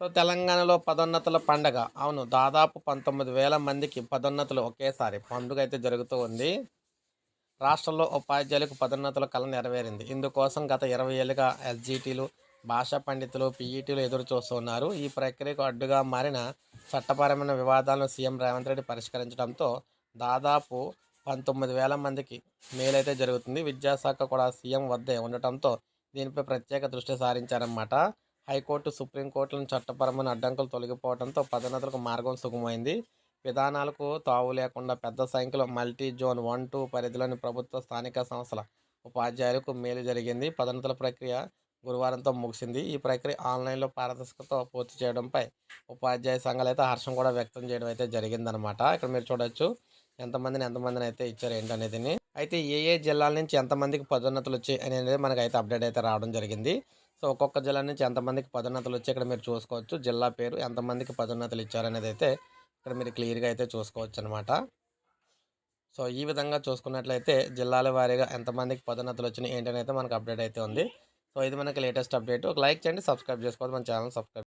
So తెలంగాణలో పదోన్నతుల పండగ. అవును దాదాపు పంతొమ్మిది వేల మందికి పదోన్నతులు ఒకేసారి పండుగ అయితే జరుగుతూ ఉంది. రాష్ట్రంలో ఉపాధ్యాయులకు పదోన్నతుల కళ నెరవేరింది. ఇందుకోసం గత ఇరవై ఏళ్ళుగా ఎస్జిటీలు భాషా పండితులు పీఈటీలు ఎదురు చూస్తున్నారు ఈ ప్రక్రియకు అడ్డుగా మారిన చట్టపరమైన వివాదాలను సీఎం రేవంత్ రెడ్డి పరిష్కరించడంతో దాదాపు పంతొమ్మిది వేల మందికి మేలైతే జరుగుతుంది. విద్యాశాఖ కూడా సీఎం వద్దే ఉండటంతో దీనిపై ప్రత్యేక దృష్టి సారించారన్నమాట. హైకోర్టు సుప్రీంకోర్టులను చట్టపరమైన అడ్డంకులు తొలగిపోవడంతో పదోన్నతులకు మార్గం సుగమైంది. విధానాలకు తావు లేకుండా పెద్ద సంఖ్యలో మల్టీ జోన్ వన్ టూ పరిధిలోని ప్రభుత్వ స్థానిక సంస్థల ఉపాధ్యాయులకు మేలు జరిగింది. పదోన్నతుల ప్రక్రియ గురువారంతో ముగిసింది. ఈ ప్రక్రియ ఆన్లైన్లో పారదర్శకతో పూర్తి చేయడంపై ఉపాధ్యాయ సంఘాలు అయితే హర్షం కూడా వ్యక్తం చేయడం అయితే జరిగిందనమాట ఇక్కడ మీరు చూడొచ్చు. ఎంతమందిని ఎంతమందిని అయితే ఇచ్చారు ఏంటనేది అయితే ఏ ఏ జిల్లాల నుంచి ఎంతమందికి పదోన్నతులు వచ్చాయి అనేది మనకైతే అప్డేట్ అయితే రావడం జరిగింది. సో ఒక్కొక్క జిల్లా నుంచి ఎంతమందికి పదోన్నతులు వచ్చి ఇక్కడ మీరు చూసుకోవచ్చు. జిల్లా పేరు ఎంతమందికి పదోన్నతులు ఇచ్చారనేది అయితే ఇక్కడ మీరు క్లియర్గా అయితే చూసుకోవచ్చు అనమాట సో ఈ విధంగా చూసుకున్నట్లయితే జిల్లాల వారీగా ఎంతమందికి పదోన్నతులు వచ్చినాయి ఏంటనైతే మనకు అప్డేట్ అయితే ఉంది. సో ఇది మనకి లేటెస్ట్ అప్డేట్. ఒక లైక్ చేయండి సబ్స్క్రైబ్ చేసుకోవాలి మన ఛానల్ సబ్స్క్రైబ్